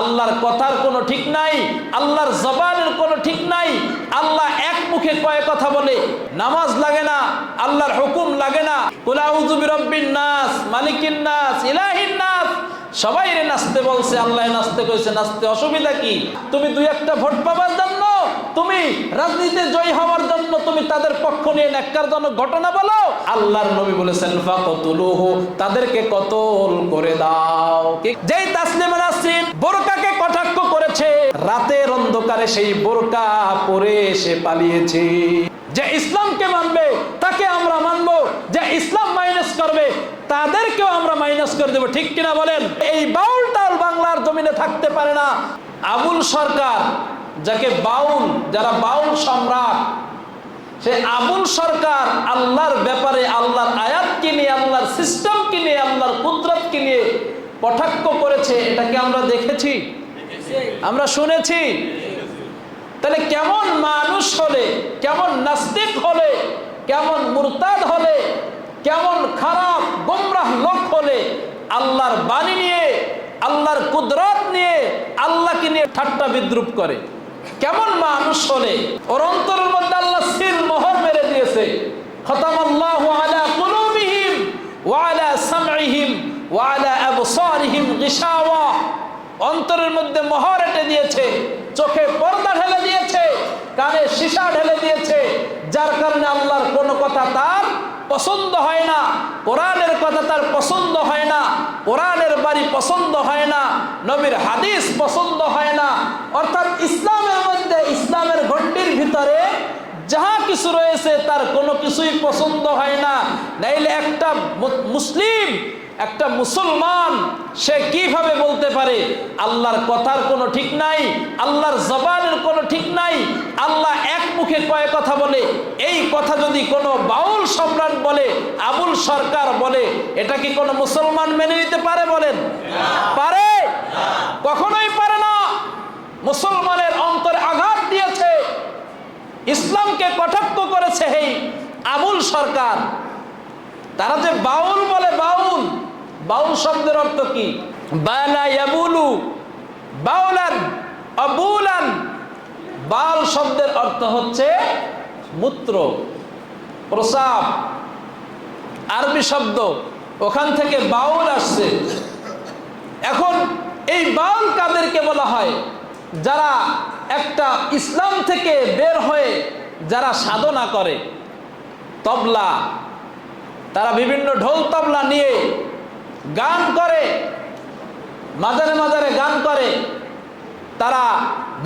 আল্লাহর কথার কোনো ঠিক নাই, আল্লাহর জবানের কোনো ঠিক নাই, আল্লাহ এক মুখে কয়ে কথা বলে, নামাজ লাগে না, আল্লাহর হুকুম লাগে না। নাস, মালিকিন নাস, ইলাহিন নাস। সবাই রে নাচতে বলছে, আল্লাহ নাচতে কইছে, নাচতে অসুবিধা কি? তুমি দুই একটা ভোট পাবার তুমি রাজনীতিতে জয় হওয়ার জন্য তুমি তাদের পক্ষ নিয়ে ন্যাক্কারজনক ঘটনা বলো। আল্লাহর নবী বলেছেন, ফাকতুলুহু, তাদেরকে কতল করে দাও। যেই তাসলিমা নাসরিন বোরকাকে কটাক্ষ করেছে, রাতের অন্ধকারে সেই বোরকা পরে সে পালিয়েছে। যে ইসলামকে মানবে, তাকে আমরা মানবো। যে ইসলাম মাইনাস করবে, তাদেরকেও আমরা মাইনাস করে দেবো। ঠিক কিনা বলেন? এই বাউল বাংলার জমিনে থাকতে পারে না। আবুল সরকার যাকে বাউল, যারা বাউল সম্রাট, সে আবুল সরকার আল্লাহর ব্যাপারে আল্লাহর আয়াতকে নিয়ে, আল্লাহর সিস্টেমকে নিয়ে, আল্লাহর কুদরতকে নিয়ে কটাক্ষ করেছে, এটাকে আমরা দেখেছি, আমরা শুনেছি। তাহলে কেমন মানুষ হলে, কেমন নাস্তিক হলে, কেমন মুরতাদ হলে, কেমন খারাপ গোমরাহ লোক হলে, আল্লাহর বাণী নিয়ে, আল্লাহর কুদরত নিয়ে, আল্লাহকে নিয়ে ঠাট্টা বিদ্রুপ করে। কেমন মানুষ হলে? ওর অন্তরের মধ্যে আল্লাহ সিল মোহর মেরে দিয়েছে। খতামাল্লাহু আলা কুলুবিহিম ওয়া আলা সামইহিম ওয়া আলা আবসারিহিম গিশাওয়া। অন্তরের মধ্যে মোহর এঁটে দিয়েছে, চোখে পর্দা ঢেলে দিয়েছে, কানে সীসা ঢেলে দিয়েছে, যার কারণে আল্লাহর কোনো কথা তার পছন্দ হয় না, কোরআনের কথা তার পছন্দ হয় না, কোরআনের বাড়ি পছন্দ হয় না, নবীর হাদিস পছন্দ হয় না। অর্থাৎ ঘণ্টির ভিতরে যাহা কিছু রয়েছে তার কোনো কিছুই পছন্দ হয় না। নাইলে একটা মুসলিম, একটা মুসলমান, সে কীভাবে বলতে পারে? আল্লাহর কথার কোনো ঠিক নাই, আল্লাহর জবানের কোনো ঠিক নাই, আল্লাহ এক মুখে কয় কথা বলে। এই কথা যদি কোনো বাউল সম্রাট বলে, আবুল সরকার বলে, এটা কি কোনো মুসলমান মেনে নিতে পারে বলেন? পারে? কখনোই পারে না। মুসলমানের অন্তরে আঘাত দিয়েছে। ইসলামকে কটাক্ষ করেছে এই আবুল সরকার। তারা যে বাউল বলে বাউল বাউল শব্দের অর্থ কি? বাউলান আবুলান বাল শব্দের অর্থ হচ্ছে মূত্র, প্রসাব, আরবি শব্দ। ওখান থেকে বাউল আসছে। এখন এই বাউল কাদেরকে বলা হয়? যারা একটা ইসলাম থেকে বের হয়ে যারা সাধনা করে, তবলা, তারা বিভিন্ন ঢোল তবলা নিয়ে গান করে মাজারে মাজারে গান করে, তারা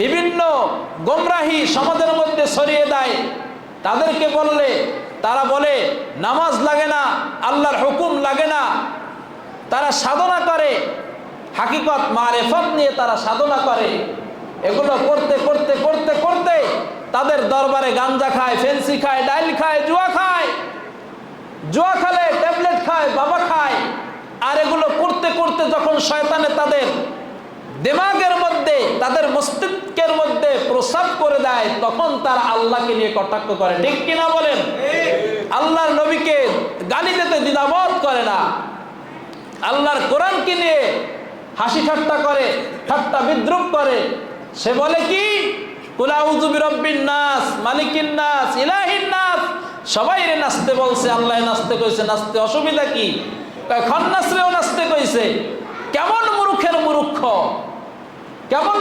বিভিন্ন গোমরাহি সমাজের মধ্যে সরিয়ে দেয়। তাদেরকে বললে, তারা বলে, নামাজ লাগে না, আল্লাহর হুকুম লাগে না। তারা সাধনা করে, হাকিকত, মারেফত নিয়ে তারা সাধনা করে। এগুলো করতে করতে করতে করতে তাদের দরবারে গাঞ্জা খায়, ফেন্সি খায়, ডাইল খায়, জুয়া খায়। জুয়া খেলে ট্যাবলেট খায়, বাবা খায়। আর এগুলো করতে করতে যখন শয়তানে তাদের দেমাগের মধ্যে, তাদের মস্তিষ্কের মধ্যে প্রসাব করে দেয়, তখন তারা আল্লাহকে নিয়ে কটাক্ষ করে। ঠিক কিনা বলেন? আল্লাহর নবীকে গালি দিতে দ্বিধাবোধ করে না। আল্লাহর কোরআনকে নিয়ে হাসি ঠাট্টা করে, ঠাট্টা বিদ্রুপ করে। সে বলে কি? ইলাহিন সবাই নাচতে বলছে নাচতে কইছে, নাচতে অসুবিধা কি? নাচতে কইছে। কেমন মূর্খ? কেমন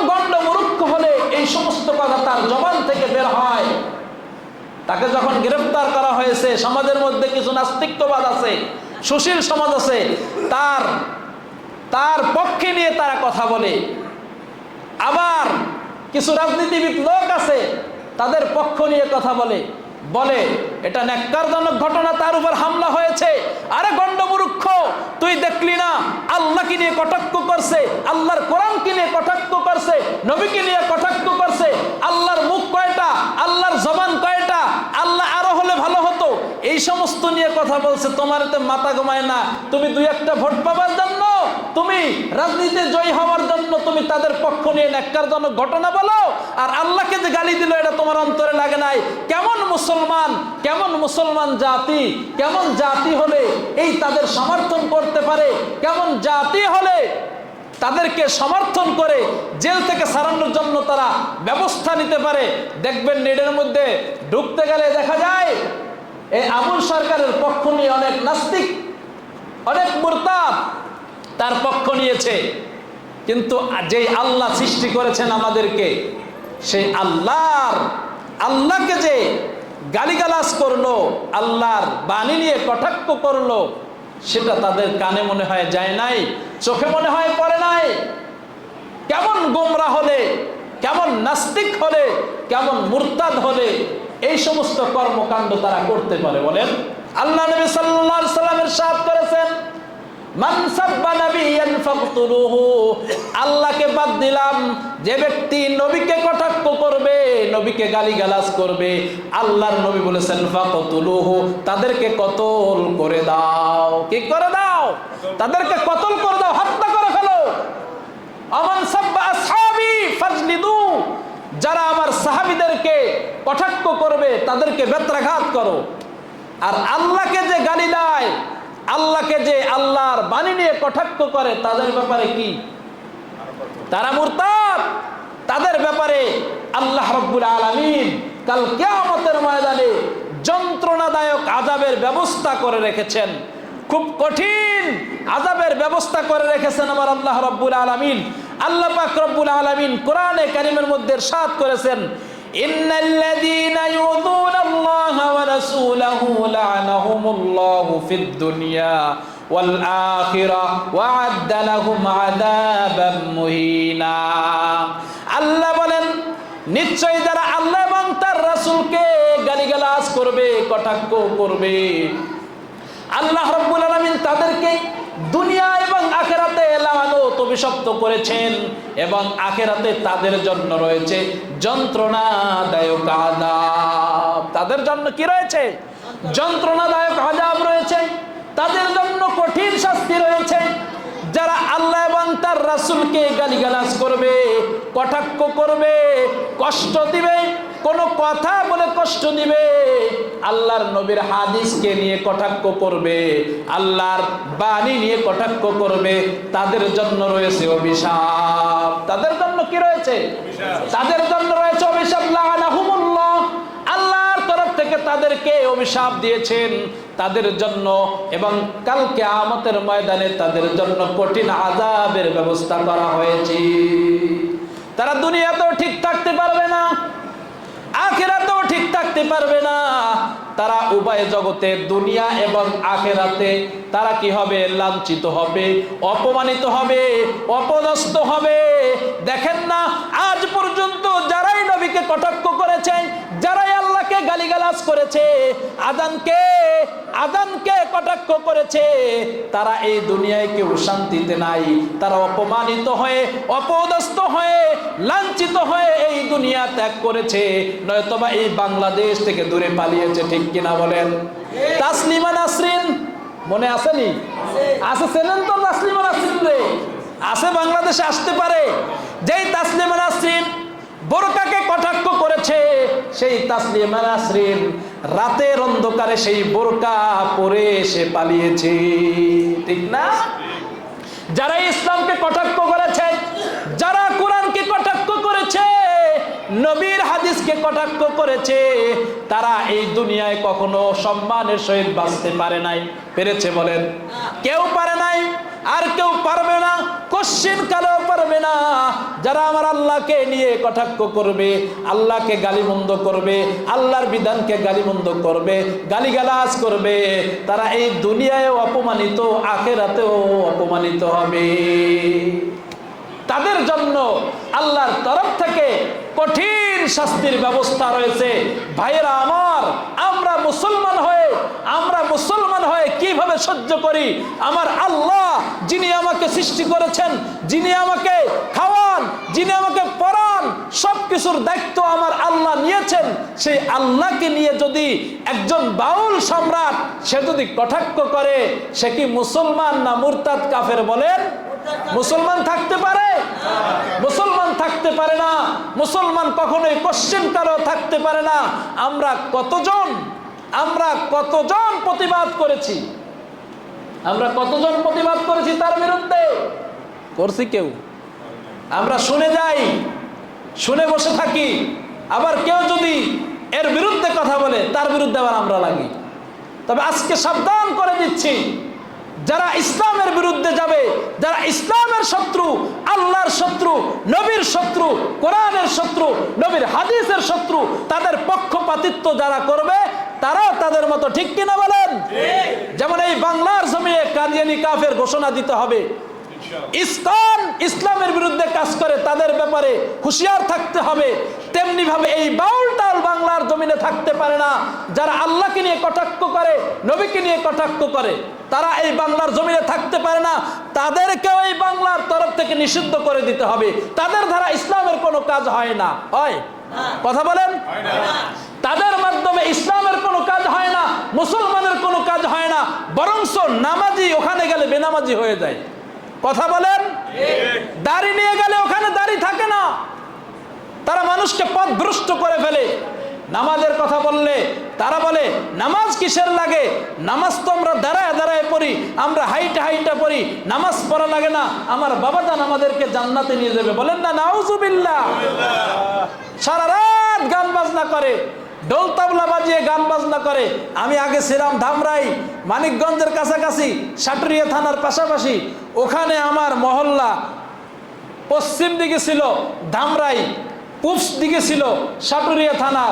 হলে এই সমস্ত কথা তার জবান থেকে বের হয়? তাকে যখন গ্রেফতার করা হয়েছে, সমাজের মধ্যে কিছু নাস্তিক্যবাদ আছে, সুশীল সমাজ আছে, তার তার পক্ষে নিয়ে তারা কথা বলে। আবার কিছু রাজনীতিবিদ লোক আছে তাদের পক্ষ নিয়ে কথা বলে। বলে এটা ন্যাক্কারজনক ঘটনা, তার উপর হামলা হয়েছে। আরে গণ্ডমূর্খ, তুই দেখলি না? আল্লাহকে নিয়ে কটাক্ষ করছে, আল্লাহর কোরআনকে নিয়ে কটাক্ষ করছে, নবীকে নিয়ে কটাক্ষ করছে। আল্লাহর মুখ কয়টা? আল্লাহর জবান কয়টা? আল্লাহ আরও হলে ভালো হতো। এই সমস্ত নিয়ে কথা বলছে তোমার এতে মাথা ঘুমায় না। তুমি দুই একটা ভোট পাবার জন্য, তুমি রাজনীতিতে জয় হওয়ার জন্য তুমি তাদের পক্ষ নিয়ে ন্যাক্কারজনক ঘটনা বলো, আর আল্লাহকে যে গালি দিল, এটা তোমার অন্তরে লাগে নাই। কেমন মুসলমান, কেমন মুসলমান জাতি, কেমন জাতি হলে এই তাদের সমর্থন করতে পারে, কেমন জাতি হলে তাদেরকে সমর্থন করে জেল থেকে সারানোর জন্য তারা ব্যবস্থা নিতে পারে। দেখবেন নেটের মধ্যে ঢুকতে গেলে দেখা যায়, এই আবুল সরকারের পক্ষ নিয়ে অনেক নাস্তিক, অনেক মুরতাদ তার পক্ষ নিয়েছে। কিন্তু যেই আল্লাহ সৃষ্টি করেছেন আমাদেরকে, সেই আল্লাহর, আল্লাহকে যে গালিগালাজ করল, আল্লাহর বাণী নিয়ে কটাক্ষ করল, সেটা তাদের কানে মনে হয় যায় নাই, চোখে মনে হয় পড়ে নাই। কেমন গোমরা হলে, কেমন নাস্তিক হলে, কেমন মুরতাদ হলে, এই সমস্ত কর্মকাণ্ড তারা করতে পারে বলেন। আল্লাহ নবী সাল্লামের সাথ করেছেন মান সাব্বা নাবিয়ান ফাকতুলুহু আল্লাহকে বাদ দিলাম, যে ব্যক্তি নবীকে কটাক্ষ করবে, নবীকে গালিগালাজ করবে, আল্লাহর নবী বলেছেন তাদেরকে কতল করে দাও। কি করে দাও? তাদেরকে কতল করে দাও, হত্যা করে ফেলো। ফাজলিদু। যারা আমার সাহাবিদেরকে কটাক্ষ করবে, তাদেরকে বেত্রাঘাত করো। আর আল্লাহকে যে গালি দেয় আল্লাহকে যে আল্লাহর বাণী নিয়ে কটাক্ষ করে, তাদের ব্যাপারে কি? তারা মুরতাদ। তাদের ব্যাপারে আল্লাহ রব্বুল আলামিন কাল কিয়ামতের ময়দানে যন্ত্রণাদায়ক আজাবের ব্যবস্থা করে রেখেছেন। খুব কঠিন আজাবের ব্যবস্থা করে রেখেছেন আমার আল্লাহ রব্বুল আলামিন। আল্লাহ পাক রব্বুল আলামিন কোরআনে কারিমের মধ্যে সাত করেছেন ইন্নাল্লাযীনা ইউযুনা আল্লাহ ওয়া রাসূলাহু লা'নাহুমুল্লাহু ফিদ দুনিয়া ওয়াল আখিরাহ ওয়া আ'দ্দা লাহুম আযাবাম মুহিনা। আল্লাহ বলেন নিশ্চয় যারা আল্লাহ এবং তার রাসূলকে গালিগালাজ করবে, কটাক্ষ করবে, আল্লাহ রাব্বুল আলামিন অভিশপ্ত করেছেন এবং আখেরাতে তাদের জন্য রয়েছে যন্ত্রণাদায়ক আযাব। তাদের জন্য কি রয়েছে? যন্ত্রণাদায়ক আযাব রয়েছে। তাদের জন্য কঠিন শাস্তি রয়েছে। যারা আল্লাহ এবং তার রাসূলকে গালিগালাজ করবে, কটাক্ষ করবে, কষ্ট দিবে কোন কথা বলে কষ্ট দিবে। আল্লাহর নবীর হাদিসকে নিয়ে কটাক্ষ করবে আল্লাহর বাণী নিয়ে কটাক্ষ করবে। তাদের জন্য রয়েছে অভিশাপ। তাদের জন্য কি রয়েছে? তাদের জন্য রয়েছে অভিশাপ। লাগানাহুমুল্লাহ আল্লাহর তরফ থেকে তাদেরকে অভিশাপ দিয়েছেন তাদের জন্য এবং কালকে আমতের ময়দানে তাদের জন্য কঠিন আজাবের ব্যবস্থা করা হয়েছে। তারা দুনিয়াতেও ঠিক থাকতে পারবে না। থাকতে পারবে না। তারা উভয় জগতে, দুনিয়া এবং আখেরাতে, তারা কি হবে? লাঞ্ছিত হবে, অপমানিত হবে, অপদস্থ হবে। দেখেন না, আজ পর্যন্ত যারাই নবীকে কটাক্ষ করেছেন, যারাই আল্লাহকে গালিগালাজ করেছে, আদানকে আদানকে কটাক্ষ করেছে, তারা এই দুনিয়ায় কেউ শান্তিতে নাই। তারা অপমানিত হয়ে, অপদস্থ হয়ে, লাঞ্ছিত হয়ে এই দুনিয়া ত্যাগ করেছে। নয়তোবা এই বাংলাদেশ থেকে দূরে পালিয়েছে, ঠিক কিনা বলেন? তাসলিমা নাসরিন, মনে আসেনি আছে, চেনেন তো তাসলিমা নাসরিন রে? আছে, বাংলাদেশে আসতে পারে। যেই তাসলিমা নাসরিন বোরকাকে কটাক্ষ করেছে, সেই তাসলিমা নাসরিন রাতের অন্ধকারে সেই বোরকা পরে সে পালিয়েছে। ঠিক না? যারা ইসলামকে কটাক্ষ করেছে, যারা কোরআনকে কটাক্ষ করেছে, নবীর হাদিসকে কটাক্ষ করেছে, তারা এই দুনিয়ায় কখনো সম্মানের সহিত বাঁচতে পারে নাই। পেরেছে বলেন? কেউ পারে নাই, আর কেউ পারবে না, কোশ্চিন কালেও পারবে না। যারা আমার আল্লাহকে নিয়ে কটাক্ষ করবে, আল্লাহকে গালিমন্দ করবে, আল্লাহর বিধানকে গালিমন্দ করবে, গালিগালাজ করবে, তারা এই দুনিয়ায়ও অপমানিত, আখেরাতেও অপমানিত হবে। তাদের জন্য আল্লাহর তরফ থেকে কঠিন শাস্তির ব্যবস্থা রয়েছে। ভাইয়েরা আমার, আমরা মুসলমান হয়ে, আমরা মুসলমান হয়ে কীভাবে সহ্য করি? আমার আল্লাহ যিনি আমাকে সৃষ্টি করেছেন, যিনি আমাকে খাওয়ান, যিনি আমাকে পড়ান সব কিছুর দায়িত্ব আমার আল্লাহ নিয়েছেন। সেই আল্লাহকে নিয়ে যদি একজন বাউল সম্রাট, সে যদি কটাক্ষ করে, সে কি মুসলমান না মুরতাদ কাফের বলেন? মুসলমান থাকতে পারে? মুসলমান থাকতে পারে না। মুসলমান কখনোই কারও থাকতে পারে না। আমরা কতজন? আমরা কতজন প্রতিবাদ করেছি? আমরা কতজন প্রতিবাদ করেছি তার বিরুদ্ধে? করছি কেউ। আমরা শুনে যাই, শুনে বসে থাকি। আবার কেউ যদি এর বিরুদ্ধে কথা বলে, তার বিরুদ্ধে আবার আমরা লাগি। তবে আজকে সাবধান করে দিচ্ছি। যারা ইসলামের বিরুদ্ধে যাবে যারা ইসলামের শত্রু আল্লাহর শত্রু নবীর শত্রু কোরআনের শত্রু নবীর হাদিসের শত্রু তাদের পক্ষপাতিত্ব যারা করবে তারাও তাদের মতো ঠিক কিনা বলেন? যেমন এই বাংলার জমিনে কাদিয়ানি কাফের ঘোষণা দিতে হবে ইসলাম ইসলামের বিরুদ্ধে কাজ করে তাদের ব্যাপারে হুঁশিয়ার থাকতে হবে। তেমনি ভাবে এই বাউল টাল বাংলার জমিনে থাকতে পারে না। যারা আল্লাহকে নিয়ে কটাক্ষ করে নবীকে নিয়ে কটাক্ষ করে তারা এই বাংলার জমিনে থাকতে পারে না। তাদেরকেও এই বাংলার তরফ থেকে নিষিদ্ধ করে দিতে হবে। তাদের দ্বারা ইসলামের কোনো কাজ হয় না। হয়? কথা বলেন? তাদের মাধ্যমে ইসলামের কোনো কাজ হয় না মুসলমানের কোনো কাজ হয় না। বরংস নামাজি ওখানে গেলে বেনামাজি হয়ে যায়। কথা বলেন? দাড়ি নিয়ে গেলে ওখানে দাড়ি থাকে না। তারা মানুষকে পথ পথভ্রষ্ট করে ফেলে। নামাজের কথা বললে তারা বলে, নামাজ কিসের লাগে? নামাজ তো আমরা দাঁড়ায় দাঁড়ায় পড়ি, আমরা হাইটা হাইটা পড়ি, নামাজ পড়া লাগে না। আমার বাবা জান আমাদেরকে জান্নাতে নিয়ে যাবে। বলেন না, নাউজুবিল্লাহ। সারা রাত গান বাজনা করে। ডোল তাবলা বাজিয়ে গান বাজনা করে। আমি আগে ছিলাম ধামরাই, মানিকগঞ্জের কাছাকাছি, সাটুরিয়া থানার পাশাপাশি। ওখানে আমার মহল্লা পশ্চিম দিকে ছিল ধামরাই পূব দিকে ছিল সাটুরিয়া থানা।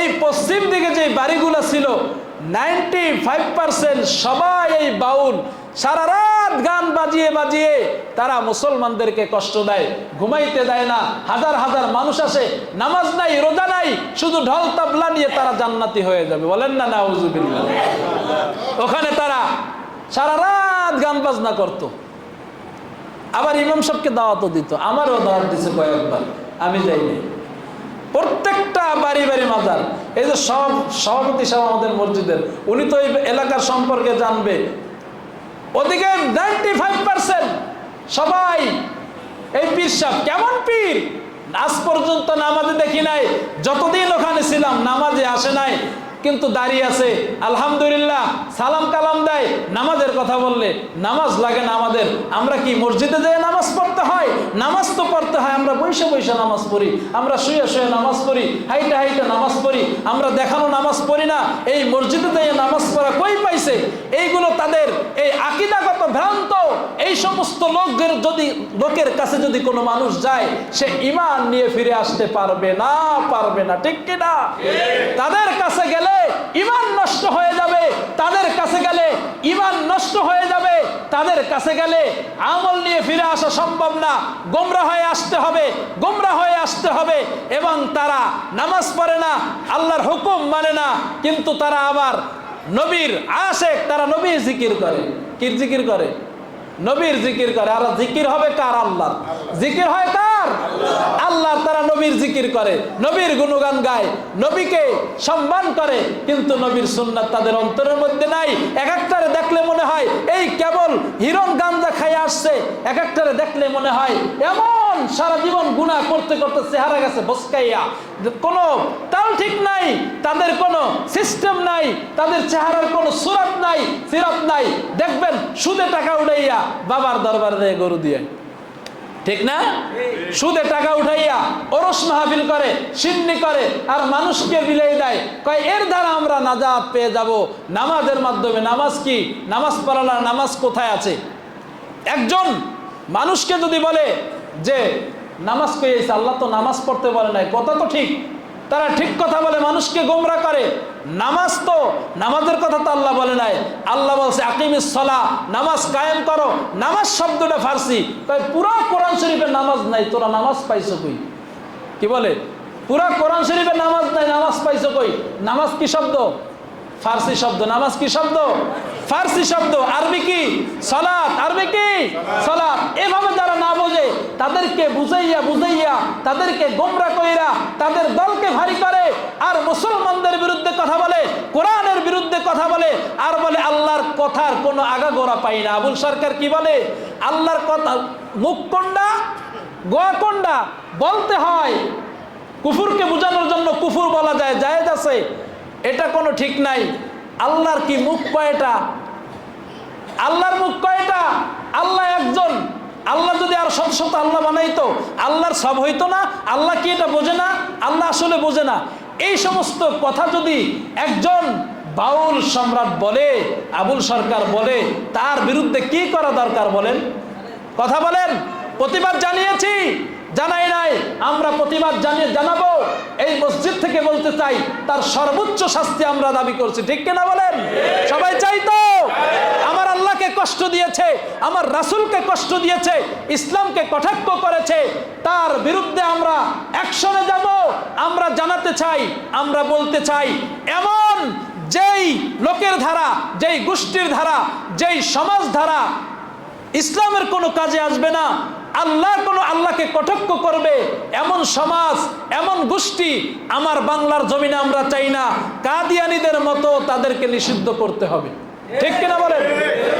এই পশ্চিম দিকে যে বাড়িগুলো ছিল নাইনটি ফাইভ পার্সেন্ট সবাই এই বাউল সারা রাত গান বাজিয়ে বাজিয়ে তারা মুসলমানদেরকে কষ্ট দেয়, ঘুমাইতে দেয় না। হাজার হাজার মানুষ আসে, নামাজ নাই, রোজা নাই, শুধু ঢল তাবলা নিয়ে তারা জান্নাতি হয়ে যাবে। বলেন না না ওখানে তারা সারা রাত গান বাজনা করতো। আবার ইমাম সাহেবকে দাওয়াতও দিত। আমারও দাওয়াত দিছে কয়েকবার, আমি যাইনি। প্রত্যেকটা বাড়ি বাড়ি মাজার, এই যে সব সভাপতি সাহেব আমাদের মসজিদের, উনি তো এই এলাকার সম্পর্কে জানবে। ওদিকে নাইনটি ফাইভ পার্সেন্ট সবাই, এই পীর সাহ কেমন পীর? আজ পর্যন্ত নামাজে দেখি নাই। যতদিন ওখানে ছিলাম, নামাজে আসে নাই। কিন্তু দাঁড়িয়ে আছে। আলহামদুলিল্লাহ সালাম কালাম দেয় নামাজের কথা বললে নামাজ লাগে না আমাদের। আমরা কি মসজিদে যেয়ে নামাজ পড়তে হয়? নামাজ তো পড়তে হয় আমরা বৈশে বৈশে নামাজ পড়ি। আমরা শুয়ে শুয়ে নামাজ পড়ি হাইটে হাইটে নামাজ পড়ি। আমরা দেখানো নামাজ পড়ি না এই মসজিদে যেয়ে নামাজ পড়া কই পাইছে? এইগুলো তাদের এই আকিদাগত ভ্রান্ত। এই সমস্ত লোকদের যদি লোকের কাছে যদি কোনো মানুষ যায় সে ইমান নিয়ে ফিরে আসতে পারবে না পারবে না। ঠিক কিনা? তাদের কাছে গেলে ইমান নষ্ট হয়ে যাবে, তাদের কাছে গেলে ইমান নষ্ট হয়ে যাবে, তাদের কাছে গেলে আমল নিয়ে ফিরে আসা সম্ভব না। গোমরা হয়ে আসতে হবে, গোমরা হয়ে আসতে হবে এবং তারা নামাজ পড়ে না, আল্লাহর হুকুম মানে না, কিন্তু তারা আবার নবীর আশেক, তারা নবীর জিকির করে। কির জিকির করে? নবীর জিকির করে। আর জিকির হবে কার? আল্লাহ জিকির হয় কার? আল্লাহ তারা নবীর জিকির করে, নবীর গুণগান গায়, নবীকে সম্মান করে, কিন্তু নবীর সুন্নাত তাদের অন্তরের মধ্যে নাই। এক একটারে দেখলে মনে হয় এই কেবল হিরণ গাঞ্জা খাই আসছে, এক একটারে দেখলে মনে হয় এমন সারা জীবন গুণা করতে করতে চেহারা গেছে বসকাইয়া। কোনো তাল ঠিক নাই, তাদের কোনো সিস্টেম নাই, তাদের চেহারার কোনো সুরাত নাই সিরাত নাই। দেখবেন সুদে টাকা উঠাইয়া বাবার দরবারে গরু দিয়ে। ঠিক না? সুদে টাকা উঠাইয়া ওরস মাহফিল করে, সিন্নি করে, আর মানুষকে বিলাই দেয়। কয়, এর দ্বারা আমরা নাজাত পেয়ে যাব। নামাজের মাধ্যমে নামাজ কি? নামাজ পড়ালার নামাজ কোথায় আছে? একজন মানুষকে যদি বলে যে, নামাজ পেয়েছে আল্লাহ তো নামাজ পড়তে বলে নাই। কথা তো ঠিক। তারা ঠিক কথা বলে, মানুষকে গোমরা করে। নামাজ তো, নামাজের কথা তো আল্লাহ বলে নাই। আল্লাহ বলছে, আকিমিস সলা নামাজ কায়েম করো। নামাজ শব্দটা ফার্সি। তাই পুরা কোরআন শরীফের নামাজ নাই, তোরা নামাজ পাইছো কই? কি বলে? পুরা কোরআন শরীফের নামাজ নাই, নামাজ পাইছো কই? নামাজ কি শব্দ? ফার্সি শব্দ, নামাজ কি শব্দ? ফার্সি শব্দ, আরবি কি? সলাৎ আরবি কি? সলাৎ এভাবে যারা না বোঝে, তাদেরকে বুঝাইয়া বুঝাইয়া, তাদেরকে গোমরা কইরা, তাদের দলকে ভারী করে আর মুসলমানদের বিরুদ্ধে কথা বলে, কোরআনের বিরুদ্ধে কথা বলে, আর বলে আল্লাহর কথার কোনো আগাগোড়া পাই না। আবুল সরকার কি বলে? আল্লাহর কথা, মুখ কোনটা গোয়া বলতে হয়। কুফুরকে বোঝানোর জন্য কুফুর বলা যায়, জায়েজ আছে। এটা কোনো ঠিক নাই। আল্লাহর কি মুখ কয়টা? আল্লাহর মুখ কয়টা? আল্লাহ একজন। আল্লাহ যদি আর শত শত আল্লাহ বানাইতো, আল্লাহর সব হইতো না, আল্লাহ কি এটা বোঝে না? আল্লাহ আসলে বোঝে না। এই সমস্ত কথা যদি একজন বাউল সম্রাট বলে, আবুল সরকার বলে, তার বিরুদ্ধে কি করা দরকার বলেন? কথা বলেন? প্রতিবাদ জানিয়েছি। জানাই নাই, আমরা প্রতিবাদ জানিয়ে জানাব। এই মসজিদ থেকে বলতে চাই, তার সর্বোচ্চ শাস্তি আমরা দাবি করছি। ঠিক কিনা বলেন? সবাই চাই তো? আমার আল্লাহকে কষ্ট দিয়েছে, আমার রাসূলকে কষ্ট দিয়েছে, ইসলামকে কটাক্ষ করেছে। তার বিরুদ্ধে আমরা অ্যাকশনে যাব। আমরা জানাতে চাই, আমরা বলতে চাই, এমন যেই লোকের ধারা, যেই গোষ্ঠীর ধারা, যেই সমাজ ধারা, ইসলামের কোনো কাজে আসবে না। আল্লাহ কোনো আল্লাহকে কটাক্ষ করবে? এমন সমাজ, এমন গোষ্ঠী, আমার বাংলার জমিনে আমরা চাই না। কাদিয়ানিদের মতো তাদেরকে নিষিদ্ধ করতে হবে। ঠিক কিনা বলেন?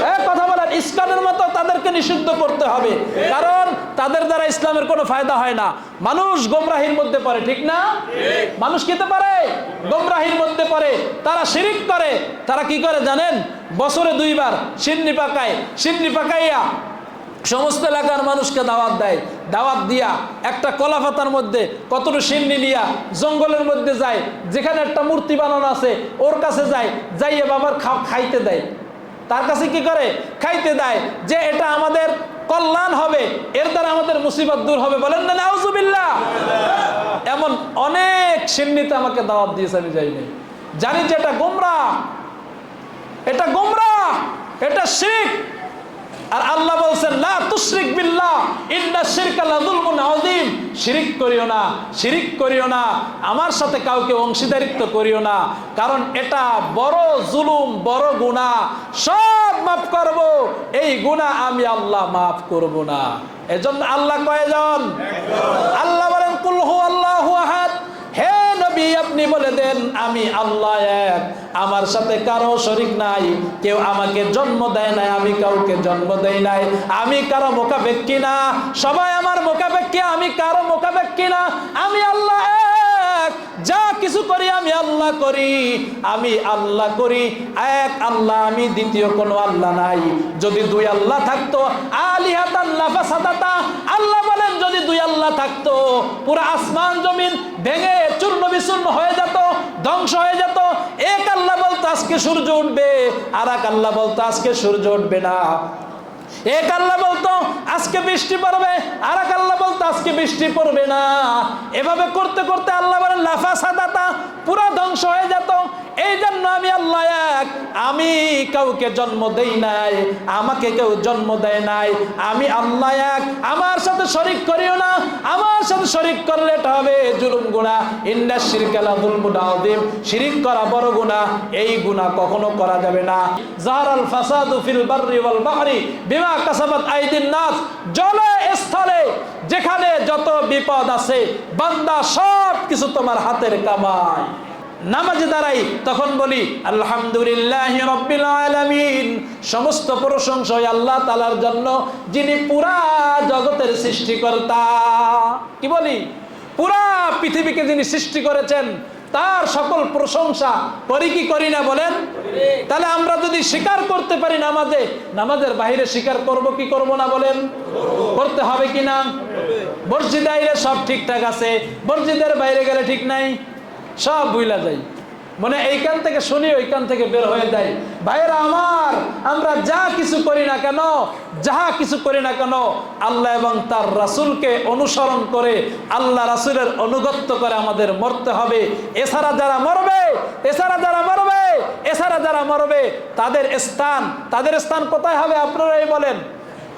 হ্যাঁ কথা বলেন, ইসলামের মতো তাদেরকে নিষিদ্ধ করতে হবে। কারণ তাদের দ্বারা ইসলামের কোনো ফায়দা হয় না। মানুষ গোমরাহির মধ্যে পড়ে, ঠিক না? মানুষ কিতে পারে, গোমরাহির মধ্যে পড়ে। তারা শিরিক করে, তারা কি করে জানেন? বছরে দুইবার সিন্নি পাকায়, সিন্নি পাকাইয়া সমস্ত এলাকার মানুষকে দাওয়াত দেয়। দাওয়াত দিয়া একটা কলা পাতার মধ্যে কতটুকু সিন্নি নিয়া জঙ্গলের মধ্যে যায়, যেখানে একটা মূর্তি বানানো আছে, ওর কাছে যায়, যাইয়ে বাবার খাইতে দেয়। তার কাছে কি করে? খাইতে দেয় যে এটা আমাদের কল্যাণ হবে, এর দ্বারা আমাদের মুসিবত দূর হবে। বলেন না, নাউজুবিল্লাহ। এমন অনেক সিন্নিতে আমাকে দাওয়াত দিয়েছে, আমি যাইনি জানি যে এটা গোমরা এটা গোমরা, এটা শিখ। আর আল্লাহ বলছেন, লা তুশরিক বিল্লাহ, ইন্না শিরকা লাযুলমুন আযীম। শিরিক করিও না, শিরিক করিও না, আমার সাথে কাউকে অংশীদারিত্ব করিও না, কারণ এটা বড় জুলুম, বড় গুনাহ, সব মাফ করব, এই গুনাহ আমি আল্লাহ মাফ করব না। এজন্য আল্লাহ কয়জন? আল্লাহ বলেন, কুল হু আল্লাহু নবী আপনি বলে দেন, আমি আল্লাহ এক। আমার সাথে কারও শরিক নাই, কেউ আমাকে জন্ম দেয় নাই, আমি কাউকে জন্ম দেই নাই। আমি কারও মোকাবেক্ষি না, সবাই আমার মোকাবেক্ষি আমি কারও মোকাবেক্ষি না। আমি আল্লাহ যা কিছু করি আমি আল্লাহ করি, আমি আল্লাহ করি। এক আল্লাহ, আমি দ্বিতীয় কোনো আল্লাহ নাই। যদি দুই আল্লাহ থাকতো লাফাসাদাতা আল্লাহ যদি দুই আল্লাহ থাকতো, পুরো আসমান জমিন ভেঙে চূর্ণ বিচূর্ণ হয়ে যেত, ধ্বংস হয়ে যেত। এক আল্লাহ বলতো, আজকে সূর্য উঠবে, আর এক আল্লাহ বলতো, আজকে সূর্য উঠবে না। এক আল্লাহ বলতো, আজকে বৃষ্টি পড়বে, আর এক আল্লাহ বলতো, আজকে বৃষ্টি পড়বে না। এভাবে করতে করতে আল্লাহ বলেন, লাফা সাদাতা, পুরো ধ্বংস হয়ে যেত। এই জন্য আমি আল্লাহ এক। আমি কাউকে জন্ম দেই নাই, আমাকে কেউ জন্ম দেয় নাই। আমি আল্লাহ এক। আমার সাথে শরিক করিও না। আমার সাথে শরিক করলে এটা হবে জুলুম গুণা ইন্না শিরকালা জুলমুন আযীম। শিরিক করা বড় গুনাহ। এই গুনাহ কখনো করা যাবে না। জাহারাল ফাসাদু ফিল বাররি ওয়াল বাহরি। বিমা কাসাবাত আইদিন নাস। জলে, স্থলে, যেখানে যত বিপদ আছে, বান্দা সব কিছু তোমার হাতের কামাই। নামাজে দাঁড়াই, তখন বলি, আলহামদুলিল্লাহ রব্বিল আলামিন। সমস্ত প্রশংসা আল্লাহ তালার জন্য, যিনি পুরা জগতের সৃষ্টিকর্তা। কি বলি? পুরা পৃথিবীকে যিনি সৃষ্টি করেছেন, তার সকল প্রশংসা করি কি করি না বলেন? তাহলে আমরা যদি স্বীকার করতে পারি নামাজে, নামাজের বাইরে স্বীকার করব কি করব না বলেন? করতে হবে কি না? মসজিদে আইলে সব ঠিকঠাক আছে, মসজিদের বাইরে গেলে ঠিক নাই? সব বুইলা যাই মানে এইখান থেকে শুনি, ওইখান থেকে বের হয়ে যায় ভাইয়েরা আমার, আমরা যা কিছু করি না কেন, যাহা কিছু করি না কেন, আল্লাহ এবং তার রাসূলকে অনুসরণ করে, আল্লাহ রাসূলের অনুগত্য করে আমাদের মরতে হবে। এছাড়া যারা মরবে, এছাড়া যারা মরবে, এছাড়া যারা মরবে, তাদের স্থান তাদের স্থান কোথায় হবে আপনারাই বলেন?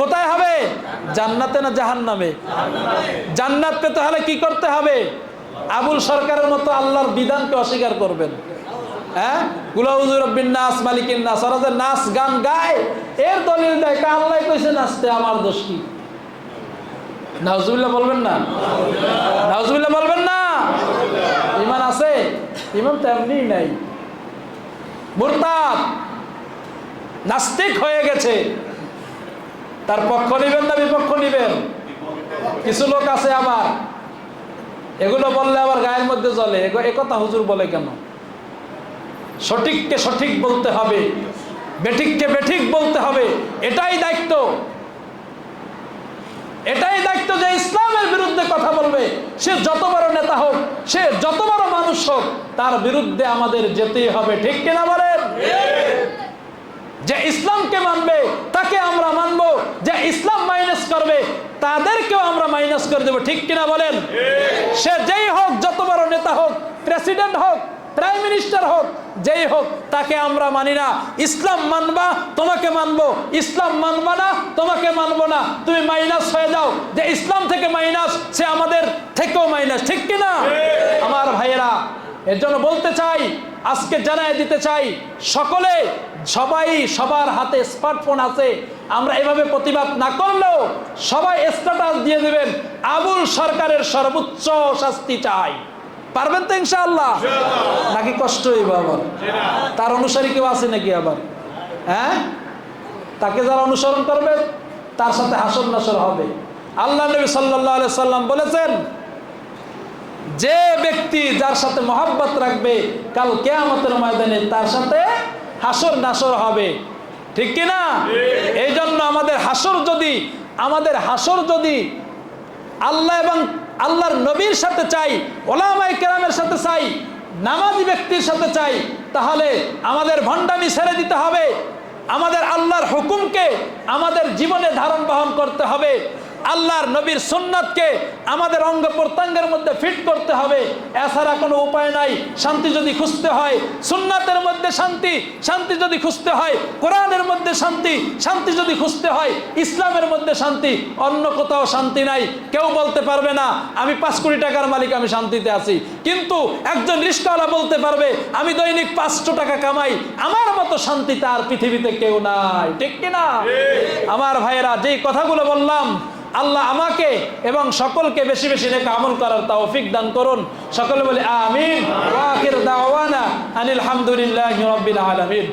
কোথায় হবে? জান্নাতে না জাহান্নামে? জান্নাত পেতে হলে কি করতে হবে? আবুল সরকারের মতো আল্লাহর বিধানকে অস্বীকার করবেন। হ্যাঁ? গুলাউজুর নাস, মালিকিন নাস, ওরা যে নাচ, গান গায়, এর দলিল দেয় কা আল্লাহ কইছে নাচতে আমার দোষ কি? নাউজুবিল্লাহ বলবেন না? নাউজুবিল্লাহ বলবেন না? ইমান আছে? ইমান তো নাই। নাস্তিক হয়ে গেছে। তার পক্ষ নিবেন না বিপক্ষ নিবেন? কিছু লোক আছে আবার। এগুলো বললে আবার গায়ের মধ্যে এগো- একথা হুজুর বলে কেন? সঠিককে সঠিক বলতে হবে, বেঠিককে বেঠিক বলতে হবে, এটাই দায়িত্ব। এটাই দায়িত্ব যে ইসলামের বিরুদ্ধে কথা বলবে। সে যত বড় নেতা হোক, সে যত বড় মানুষ হোক, তার বিরুদ্ধে আমাদের যেতেই হবে। ঠিক কিনা বলেন? যে ইসলামকে মানবে তাকে আমরা মানবো। যে ইসলাম মাইনাস করবে তাদেরকেও আমরা মাইনাস করে দেবো। ঠিক কিনা বলেন? সে যেই হোক যত বড় নেতা হোক প্রেসিডেন্ট হোক প্রাইম মিনিস্টার হোক যেই হোক তাকে আমরা মানি না। ইসলাম মানবা তোমাকে মানবো। ইসলাম মানবা না তোমাকে মানবো না। তুমি মাইনাস হয়ে যাও। যে ইসলাম থেকে মাইনাস সে আমাদের থেকেও মাইনাস ঠিক কিনা? আমার ভাইয়েরা এর জন্য বলতে চাই আজকে জানাই দিতে চাই সকলে সবাই সবার হাতে স্মার্টফোন আছে আমরা এভাবে প্রতিবাদ না করলেও সবাই স্ট্যাটাস দিয়ে দেবেন আবুল সরকারের সর্বোচ্চ শাস্তি চাই। পারবেন তো ইনশাআল্লাহ? নাকি কষ্ট হইব আবার? তার অনুসারী কেউ আছে নাকি আবার? হ্যাঁ? তাকে যারা অনুসরণ করবে তার সাথে হাসর নাসর হবে। আল্লাহ নবী সাল্লাহ আলাইহি সাল্লাম বলেছেন যে ব্যক্তি যার সাথে মহাব্বত রাখবে, কাল কেয়ামতের ময়দানে তার সাথে হাসর নাসর হবে। ঠিক কি না এই জন্য আমাদের হাসর যদি, আমাদের হাসর যদি আল্লাহ এবং আল্লাহর নবীর সাথে চাই ওলামাই কেরামের সাথে চাই, নামাজি ব্যক্তির সাথে চাই, তাহলে আমাদের ভণ্ডামি ছেড়ে দিতে হবে। আমাদের আল্লাহর হুকুমকে আমাদের জীবনে ধারণ বহন করতে হবে। আল্লাহর নবীর সুন্নাতকে আমাদের অঙ্গ প্রত্যঙ্গের মধ্যে ফিট করতে হবে। এছাড়া কোনো উপায় নাই। শান্তি যদি খুঁজতে হয় সুন্নাতের মধ্যে শান্তি শান্তি যদি খুঁজতে হয় কোরআনের মধ্যে শান্তি শান্তি যদি খুঁজতে হয় ইসলামের মধ্যে শান্তি অন্য কোথাও শান্তি নাই। কেউ বলতে পারবে না আমি পাঁচ কোটি টাকার মালিক আমি শান্তিতে আছি। কিন্তু একজন রিস্কাওয়ালা বলতে পারবে আমি দৈনিক পাঁচশো টাকা কামাই আমার মতো শান্তি তার পৃথিবীতে কেউ নাই। ঠিক কিনা? আমার ভাইয়েরা যেই কথাগুলো বললাম আল্লাহ আমাকে এবং সকলকে বেশি বেশি নেকা আমল করার তৌফিক দান করুন। সকলে বলে, আমিন। আনিল হামদুলিল্লাহি রাব্বিল আলামিন।